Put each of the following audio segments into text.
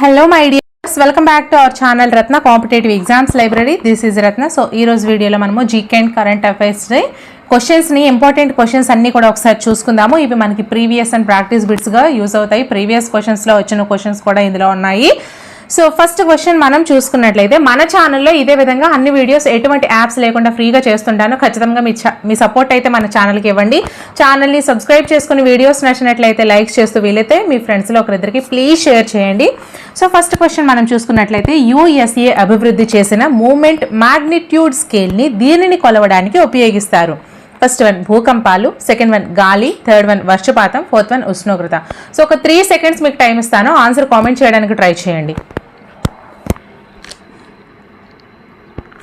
Hello my dears welcome back to our channel Ratna competitive exams library this is Ratna so ఈ రోజు వీడియోలో మనము GK and current affairs క్వశ్చన్స్ని important questions అన్ని కూడా ఒకసారి చూసుకుందాము. ఇవి మనకి ప్రీవియస్ అండ్ ప్రాక్టీస్ బిట్స్గా యూజ్ అవుతాయి. ప్రీవియస్ క్వశ్చన్స్లో వచ్చిన క్వశ్చన్స్ కూడా ఇందులో ఉన్నాయి. సో ఫస్ట్ క్వశ్చన్ మనం చూసుకున్నట్లయితే మన ఛానల్లో ఇదే విధంగా అన్ని వీడియోస్ ఎటువంటి యాప్స్ లేకుండా ఫ్రీగా చేస్తుంటాను ఖచ్చితంగా మీ మీ సపోర్ట్ అయితే మన ఛానల్కి ఇవ్వండి. ఛానల్ని సబ్స్క్రైబ్ చేసుకుని వీడియోస్ నచ్చినట్లయితే లైక్ చేస్తూ వీలైతే మీ ఫ్రెండ్స్లో ఒకరిద్దరికి ప్లీజ్ షేర్ చేయండి. సో ఫస్ట్ క్వశ్చన్ మనం చూసుకున్నట్లయితే యుఎస్ఏ అభివృద్ధి చేసిన మూమెంట్ మాగ్నిట్యూడ్ స్కేల్ని దీనిని కొలవడానికి ఉపయోగిస్తారు. ఫస్ట్ వన్ భూకంపాలు సెకండ్ వన్ గాలి థర్డ్ వన్ వర్షపాతం ఫోర్త్ వన్ ఉష్ణోగ్రత. సో ఒక త్రీ సెకండ్స్ మీకు టైం ఇస్తాను. ఆన్సర్ కామెంట్ చేయడానికి ట్రై చేయండి.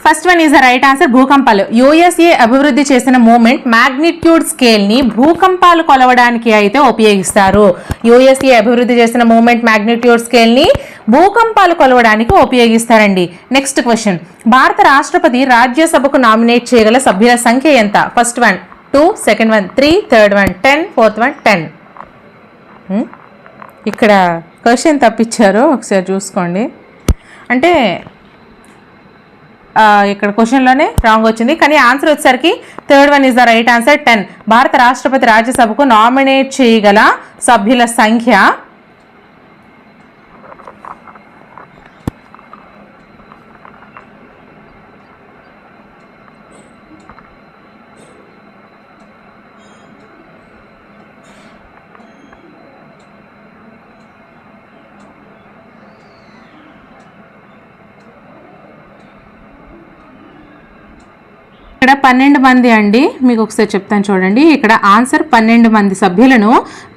First one is the right answer భూకంపాలు. యుఎస్ఏ అభివృద్ధి చేసిన మూమెంట్ మాగ్నిట్యూడ్ స్కేల్ని భూకంపాలు కొలవడానికి అయితే ఉపయోగిస్తారు. యుఎస్ఏ అభివృద్ధి చేసిన మూమెంట్ మాగ్నిట్యూడ్ స్కేల్ని భూకంపాలు కొలవడానికి ఉపయోగిస్తారండి. Next question. భారత రాష్ట్రపతి రాజ్యసభకు నామినేట్ చేయగల సభ్యుల సంఖ్య ఎంత? First one two second one three third one ten fourth one ten. ఇక్కడ క్వశ్చన్ తప్పించారు. ఒకసారి చూసుకోండి. అంటే ఇక్కడ క్వశ్చన్లోనే రాంగ్ వచ్చింది. కానీ ఆన్సర్ వచ్చేసరికి third one is the right answer ten భారత రాష్ట్రపతి రాజ్యసభకు నామినేట్ చేయగల సభ్యుల సంఖ్య ఇక్కడ పన్నెండు మంది అండి. మీకు ఒకసారి చెప్తాను చూడండి. ఇక్కడ ఆన్సర్ పన్నెండు మంది సభ్యులను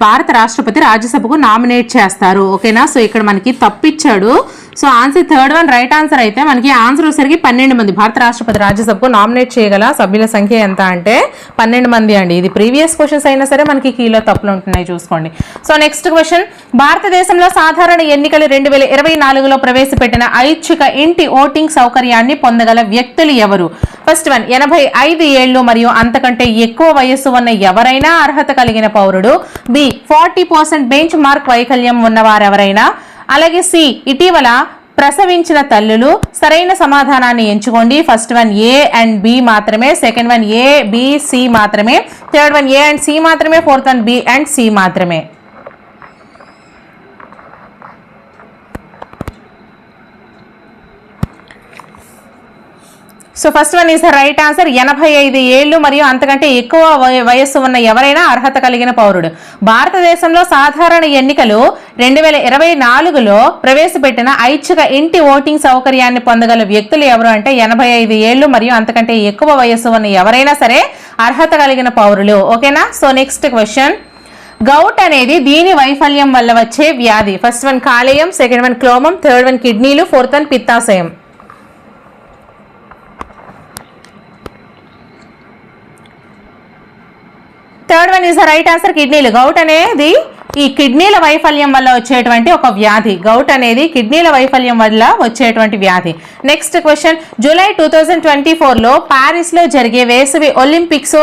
భారత రాష్ట్రపతి రాజ్యసభకు నామినేట్ చేస్తారు. ఓకేనా? సో ఇక్కడ మనకి తప్పిచ్చాడు so answer third one right answer అయితే మనకి ఆన్సర్ వచ్చేసరికి పన్నెండు మంది. భారత రాష్ట్రపతి రాజ్యసభకు నామినేట్ చేయగల సభ్యుల సంఖ్య ఎంత అంటే పన్నెండు మంది అండి. ఇది ప్రీవియస్ క్వశ్చన్స్ అయినా సరే మనకి కీలో తప్పులు ఉంటున్నాయి చూసుకోండి. సో నెక్స్ట్ క్వశ్చన్ భారతదేశంలో సాధారణ ఎన్నికలు రెండు వేల ఇరవై నాలుగులో ప్రవేశపెట్టిన ఐచ్ఛిక ఇంటి ఓటింగ్ సౌకర్యాన్ని పొందగల వ్యక్తులు ఎవరు? ఫస్ట్ వన్ ఎనభై ఐదు ఏళ్ళు మరియు అంతకంటే ఎక్కువ వయస్సు ఉన్న ఎవరైనా అర్హత కలిగిన పౌరుడు? B forty percent bench mark వైకల్యం ఉన్నవారెవరైనా? అలాగే సి ఇటీవల ప్రసవించిన తల్లులు సరైన సమాధానాన్ని ఎంచుకోండి. First one A and B మాత్రమే second one A B C మాత్రమే third one A and C మాత్రమే fourth one B and C మాత్రమే. So first one is the right answer ఎనభై ఐదు ఏళ్ళు మరియు అంతకంటే ఎక్కువ వయ- వయస్సు ఉన్న ఎవరైనా అర్హత కలిగిన పౌరుడు. భారతదేశంలో సాధారణ ఎన్నికలు రెండు వేల ఇరవై నాలుగులో ప్రవేశపెట్టిన ఐచ్ఛిక ఇంటి ఓటింగ్ సౌకర్యాన్ని పొందగల వ్యక్తులు ఎవరు అంటే ఎనభై ఐదు ఏళ్ళు మరియు అంతకంటే ఎక్కువ వయస్సు ఉన్న ఎవరైనా సరే అర్హత కలిగిన పౌరులు. ఓకేనా? సో నెక్స్ట్ క్వశ్చన్ గౌట్ అనేది దీని వైఫల్యం వల్ల వచ్చే వ్యాధి. ఫస్ట్ వన్ కాలేయం సెకండ్ వన్ క్లోమం థర్డ్ వన్ కిడ్నీలు fourth one పిత్తాశయం. Third one is the right answer కిడ్నీలు గౌట్ అనేది ఈ కిడ్నీల వైఫల్యం వల్ల వచ్చేటువంటి ఒక వ్యాధి. గౌట్ అనేది కిడ్నీల వైఫల్యం వల్ల వచ్చేటువంటి వ్యాధి. Next question July two thousand twenty ఫోర్లో ప్యారిస్లో జరిగే వేసవి ఒలింపిక్స్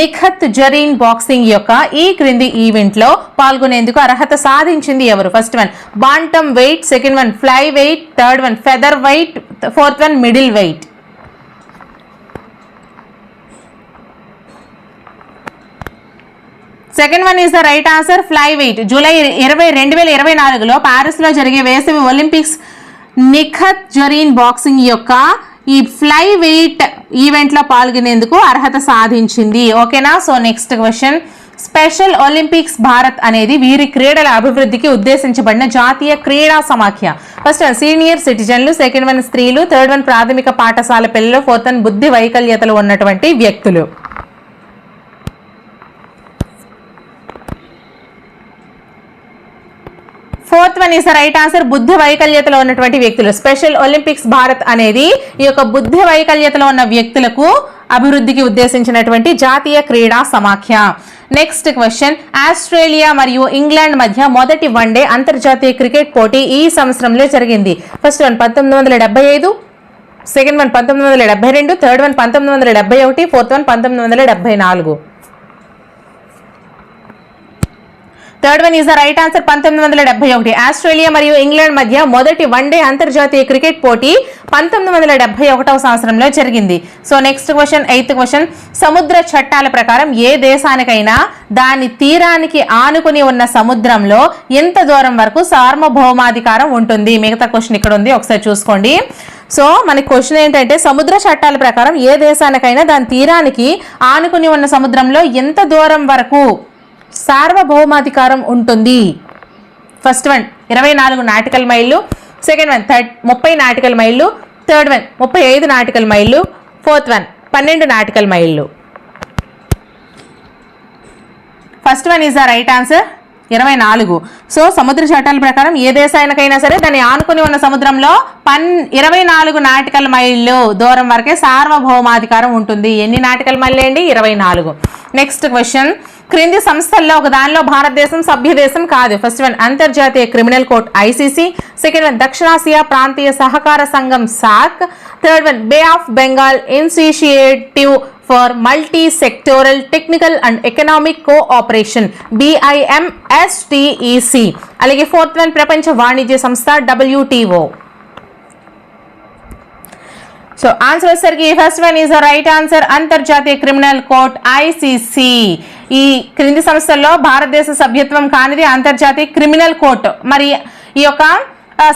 నిఖత్ జరీన్ బాక్సింగ్ యొక్క ఈ క్రింది ఈవెంట్లో పాల్గొనేందుకు అర్హత సాధించింది ఎవరు? First one bantamweight second one flyweight third one featherweight fourth one middleweight second one is the right answer flyweight July ఇరవై రెండు వేల ఇరవై నాలుగులో ప్యారిస్లో జరిగే వేసవి ఒలింపిక్స్ నిఖత్ జరీన్ బాక్సింగ్ యొక్క ఈ ఫ్లై వెయిట్ ఈవెంట్లో పాల్గొనేందుకు అర్హత సాధించింది. ఓకేనా? So next question special Olympics Bharat అనేది వీరి క్రీడల అభివృద్ధికి ఉద్దేశించబడిన జాతీయ క్రీడా సమాఖ్య. ఫస్ట్ వన్ సీనియర్ సిటిజన్లు సెకండ్ వన్ స్త్రీలు థర్డ్ వన్ ప్రాథమిక పాఠశాల పిల్లలు ఫోర్త్ వన్ బుద్ధి వైకల్యతలు ఉన్నటువంటి వ్యక్తులు. Fourth one is right answer. బుద్ధి వైకల్యతలో ఉన్నటువంటి వ్యక్తులు. స్పెషల్ ఒలింపిక్స్ భారత్ అనేది ఈ యొక్క బుద్ధి వైకల్యతలో ఉన్న వ్యక్తులకు అభివృద్ధికి ఉద్దేశించినటువంటి జాతీయ క్రీడా సమాఖ్య. నెక్స్ట్ క్వశ్చన్ ఆస్ట్రేలియా మరియు ఇంగ్లాండ్ మధ్య మొదటి వన్డే అంతర్జాతీయ క్రికెట్ పోటీ ఈ సంవత్సరంలో జరిగింది. ఫస్ట్ వన్ పంతొమ్మిది వందల డెబ్బై ఐదు సెకండ్ వన్ పంతొమ్మిది వందల డెబ్బై రెండు థర్డ్ వన్ పంతొమ్మిది వందల డెబ్బై ఒకటి ఫోర్త్ వన్ పంతొమ్మిది వందల డెబ్బై నాలుగు. Third one is the right answer పంతొమ్మిది వందల డెబ్బై ఒకటి. ఆస్ట్రేలియా మరియు ఇంగ్లాండ్ మధ్య మొదటి వన్డే అంతర్జాతీయ క్రికెట్ పోటీ పంతొమ్మిది వందల డెబ్బై ఒకటవ సంవత్సరంలో జరిగింది. So next question eighth question సముద్ర చట్టాల ప్రకారం ఏ దేశానికైనా దాని తీరానికి ఆనుకుని ఉన్న సముద్రంలో ఎంత దూరం వరకు సార్వభౌమాధికారం ఉంటుంది? మిగతా క్వశ్చన్ ఇక్కడ ఉంది ఒకసారి చూసుకోండి. సో మన క్వశ్చన్ ఏంటంటే సముద్ర చట్టాల ప్రకారం ఏ దేశానికైనా దాని తీరానికి ఆనుకుని ఉన్న సముద్రంలో ఎంత దూరం వరకు సార్వభౌమాధికారం ఉంటుంది. ఫస్ట్ వన్ ఇరవై నాలుగు నాటికల్ మైళ్ళు. సెకండ్ వన్ థర్డ్ ముప్పై నాటికల్ మైళ్ళు. థర్డ్ వన్ ముప్పై ఐదు నాటికల్ మైళ్ళు. ఫోర్త్ వన్ పన్నెండు నాటికల్ మైళ్ళు. First one is the right answer ఇరవై నాలుగు. సో సముద్ర చట్టాల ప్రకారం ఏ దేశానికైనా సరే దాన్ని ఆనుకుని ఉన్న సముద్రంలో పన్ ఇరవై నాలుగు నాటికల్ మైళ్ళు దూరం వరకే సార్వభౌమాధికారం ఉంటుంది. ఎన్ని నాటికల్ మైళ్ళు అండి? ఇరవై నాలుగు. నెక్స్ట్ క్వశ్చన్ క్రింది సంస్థల్లో ఒక దానిలో భారతదేశం సభ్యదేశం కాదు. ఫస్ట్ వన్ అంతర్జాతీయ criminal court ICC second one దక్షిణాసియా ప్రాంతీయ సహకార సంఘం సాక్ third one bay of Bengal initiative for multi sectoral technical and economic cooperation BIMSTEC అలాగే ఫోర్త్ వన్ ప్రపంచ వాణిజ్య సంస్థ డబ్ల్యూటీఓ సో ఆన్సర్ వచ్చేసరికి first one is right answer అంతర్జాతీయ క్రిమినల్ కోర్ట్ ఐసీసీ ఈ క్రింది సంస్థల్లో భారతదేశ సభ్యత్వం కానిది అంతర్జాతీయ క్రిమినల్ కోర్టు మరి ఈ యొక్క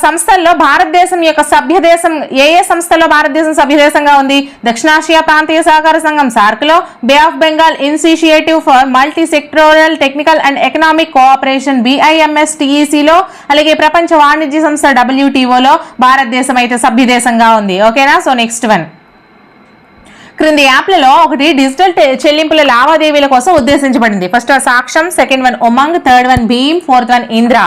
సంస్థల్లో భారతదేశం యొక్క సభ్యదేశం ఏ ఏ సంస్థల్లో భారతదేశం సభ్యదేశంగా ఉంది? దక్షిణాసియా ప్రాంతీయ సహకార సంఘం సార్క్లో bay of Bengal initiative for multi sectoral technical and economic cooperation BIMS టీఈసీలో అలాగే ప్రపంచ వాణిజ్య సంస్థ డబ్ల్యూటీఓలో భారతదేశం అయితే సభ్యదేశంగా ఉంది. ఓకేనా? So next one. క్రింది యాప్లలో ఒకటి డిజిటల్ చెల్లింపుల లావాదేవీల కోసం ఉద్దేశించబడింది. First Sakshyam second one Umang third one Bhim fourth one Indra.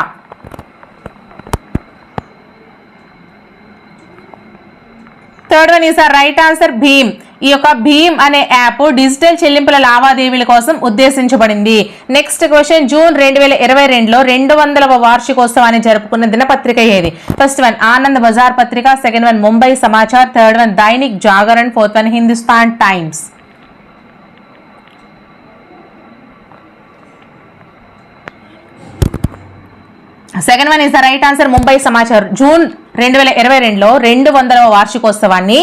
Third one is right answer Bhim ఈ యొక్క భీమ్ అనే యాప్ డిజిటల్ చెల్లింపుల లావాదేవీల కోసం ఉద్దేశించబడింది. నెక్స్ట్ క్వశ్చన్ జూన్ రెండు వేల ఇరవై రెండులో రెండు వందలవ వార్షికోత్సవాన్ని జరుపుకున్న దినపత్రిక ఏది? First one Anand Bazar Patrika. Second one Mumbai Samachar third one Dainik Jagran fourth one Hindustan Times second one is the right answer Mumbai సమాచారం జూన్ రెండు వేల ఇరవై రెండులో రెండు వందలవ వార్షికోత్సవాన్ని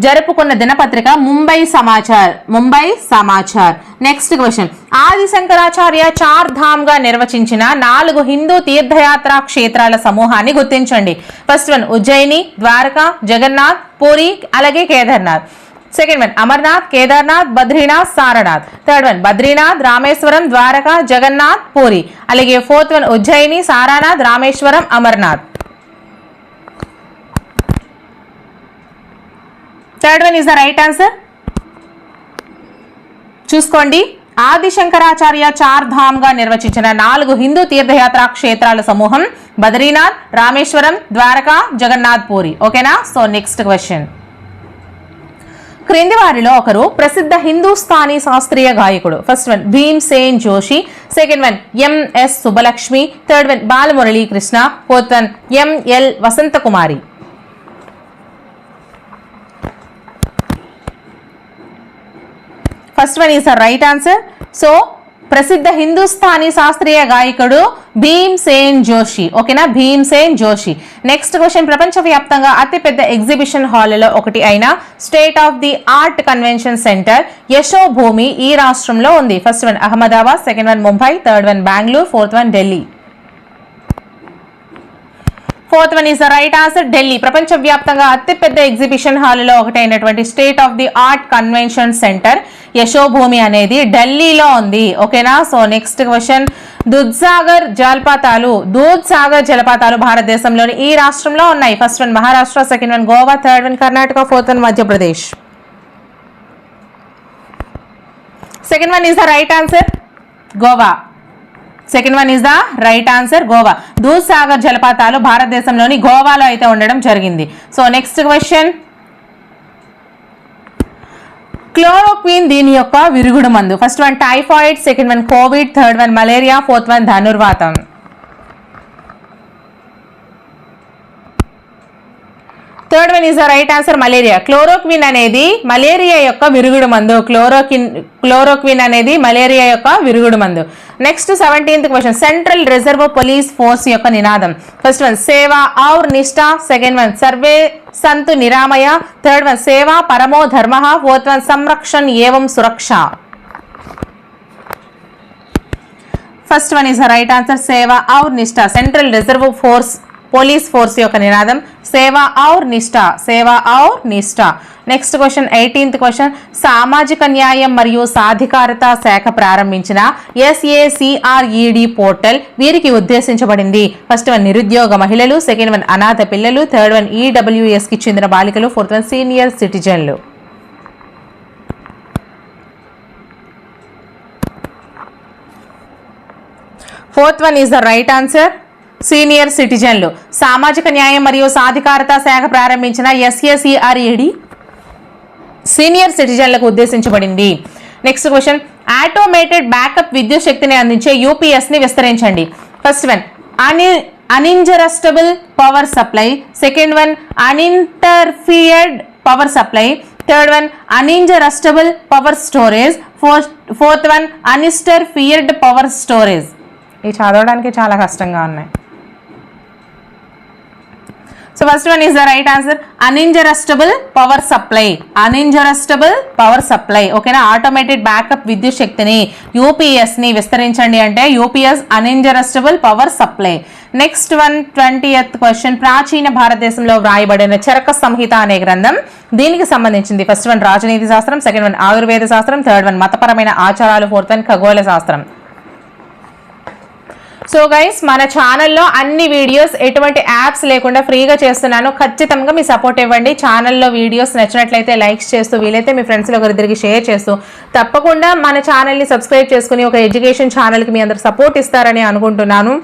జరుపుకున్న దినపత్రిక ముంబై సమాచార్ ముంబై సమాచార్ నెక్స్ట్ క్వశ్చన్ ఆది శంకరాచార్య చార్ ధామ్గా నిర్వచించిన నాలుగు హిందూ తీర్థయాత్ర క్షేత్రాల సమూహాన్ని గుర్తించండి. ఫస్ట్ వన్ ఉజ్జయిని ద్వారకా జగన్నాథ్ పూరి అలాగే Kedarnath second one Amarnath Kedarnath Badrinath Sarnath third one Badrinath Rameswaram Dwarka Jagannath Puri అలాగే fourth one Ujjaini Sarnath Rameswaram Amarnath third one is the right answer చూసుకోండి. ఆది శంకరాచార్య చార్ నిర్వచించిన నాలుగు హిందూ తీర్థయాత్రా క్షేత్రాల సమూహం బద్రీనాథ్ రామేశ్వరం ద్వారకా జగన్నాథ్ పూరి ఓకేనా సో నెక్స్ట్ క్వశ్చన్ క్రింది వారిలో ఒకరు ప్రసిద్ధ హిందూస్థానీ శాస్త్రీయ గాయకుడు. First one Bhim Sen Joshi second one MS Subbulakshmi third one Balamurali Krishna fourth one ML Vasantha Kumari first one is the right answer so ప్రసిద్ధ హిందుస్థానీ శాస్త్రీయ గాయకుడు భీమ్ సేన్ జోషి. ఓకేనా? భీమ్ సేన్ జోషి. నెక్స్ట్ క్వశ్చన్ ప్రపంచవ్యాప్తంగా అతిపెద్ద ఎగ్జిబిషన్ హాల్లో ఒకటి అయిన state of the art convention centre Yashobhoomi ఈ రాష్ట్రంలో ఉంది. First one Ahmedabad. Second one Mumbai. Third one Bengaluru. Fourth one Delhi. Fourth one is the right answer Delhi ప్రపంచవ్యాప్తంగా అతిపెద్ద ఎగ్జిబిషన్ హాల్లో ఒకటైనటువంటి state of the art convention centre Yashobhoomi అనేది ఢిల్లీలో ఉంది. ఓకేనా సో నెక్స్ట్ క్వశ్చన్ దుద్సాగర్ జలపాతాలు దూద్సాగర్ జలపాతాలు భారతదేశంలోని ఈ రాష్ట్రంలో ఉన్నాయి. First one Maharashtra second one Goa third one Karnataka fourth one Madhya Pradesh second one is the right answer Goa second one is the right answer Goa Dudhsagar జలపాతాలు భారతదేశంలోని గోవాలో అయితే ఉండడం జరిగింది సో నెక్స్ట్ క్వశ్చన్ క్లోరోక్విన్ దీని యొక్క విరుగుడు మందు first one typhoid second one COVID third one malaria fourth one ధనుర్వాతం third one is the right answer malaria chloroquine అనేది మలేరియా యొక్క విరుగుడు మందు. క్లోరోకిన్ క్లోరోక్విన్ అనేది మలేరియా యొక్క విరుగుడు మందు. Next seventeenth question central reserve police force యొక్క నినాదం. ఫస్ట్ వన్ సేవ ఔర్ నిష్ఠ. సెకండ్ వన్ సర్వే సంతు నిరామయ. థర్డ్ వన్ సేవ పరమో ధర్మ. ఫోర్త్ వన్ సంరక్షణ్ ఏవం సురక్ష? First one is the right answer సేవ ఔర్ నిష్ఠ. Central reserve force police force యొక్క నినాదం సేవ ఔర్ నిష్ఠ సేవ ఔర్ నిష్ఠ. నెక్స్ట్ క్వశ్చన్ ఎయిటీన్త్ క్వశ్చన్ సామాజిక న్యాయం మరియు సాధికారత శాఖ ప్రారంభించిన ఎస్ఏసిఆర్ఈడి పోర్టల్ వీరికి ఉద్దేశించబడింది. ఫస్ట్ వన్ నిరుద్యోగ మహిళలు సెకండ్ వన్ అనాథ పిల్లలు థర్డ్ వన్ ఈడబ్ల్యూఎస్కి చెందిన బాలికలు fourth one senior సిటిజన్లు fourth one is the right answer senior సిటిజన్లు. సామాజిక న్యాయం మరియు సాధికారత శాఖ ప్రారంభించిన ఎస్ఏసిఆర్ఏడి సీనియర్ సిటిజన్లకు ఉద్దేశించబడింది. Next question. ఆటోమేటెడ్ బ్యాకప్ విద్యుత్ శక్తిని అందించే యూపీఎస్ని విస్తరించండి. ఫస్ట్ వన్ అని uninterruptible power supply. Second one uninterfered power supply. Third one uninterruptible power storage. Fourth fourth one uninterfered power storage. ఇవి చదవడానికి చాలా కష్టంగా ఉన్నాయి. So first one is the right answer uninterruptible power supply uninterruptible power supply ఓకేనా automated backup విద్యుత్ శక్తిని యూపీఎస్ని విస్తరించండి అంటే UPS uninterruptible power supply next one twenty question ప్రాచీన భారతదేశంలో వ్రాయబడిన చరక సంహిత అనే గ్రంథం దీనికి సంబంధించింది ఫస్ట్ వన్ రాజనీతి శాస్త్రం సెకండ్ వన్ ఆయుర్వేద శాస్త్రం థర్డ్ వన్ మతపరమైన ఆచారాలు ఫోర్త్ వన్ ఖగోళ శాస్త్రం సో గైస్ మన ఛానల్లో అన్ని వీడియోస్ ఎటువంటి యాప్స్ లేకుండా ఫ్రీగా చేస్తున్నాను. ఖచ్చితంగా మీ సపోర్ట్ ఇవ్వండి. ఛానల్లో వీడియోస్ నచ్చినట్లయితే లైక్స్ చేస్తూ వీలైతే మీ ఫ్రెండ్స్లో ఒకరిద్దరికి షేర్ చేస్తూ తప్పకుండా మన ఛానల్ని సబ్స్క్రైబ్ చేసుకుని ఒక ఎడ్యుకేషన్ ఛానల్కి మీ అందరు సపోర్ట్ ఇస్తారని అనుకుంటున్నాను.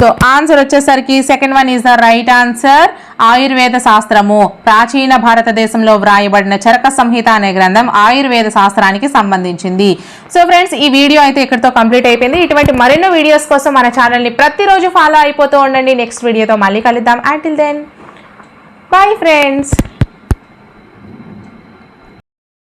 సో ఆన్సర్ వచ్చేసరికి second one is the right answer Ayurveda శాస్త్రము. ప్రాచీన భారతదేశంలో వ్రాయబడిన చరక సంహిత అనే గ్రంథం ఆయుర్వేద శాస్త్రానికి సంబంధించింది. సో ఫ్రెండ్స్ ఈ వీడియో అయితే ఇక్కడితో కంప్లీట్ అయిపోయింది. ఇటువంటి మరెన్నో వీడియోస్ కోసం మన ఛానల్ని ప్రతిరోజు ఫాలో అయిపోతూ ఉండండి. నెక్స్ట్ వీడియోతో మళ్ళీ కలుద్దాం. Until then bye friends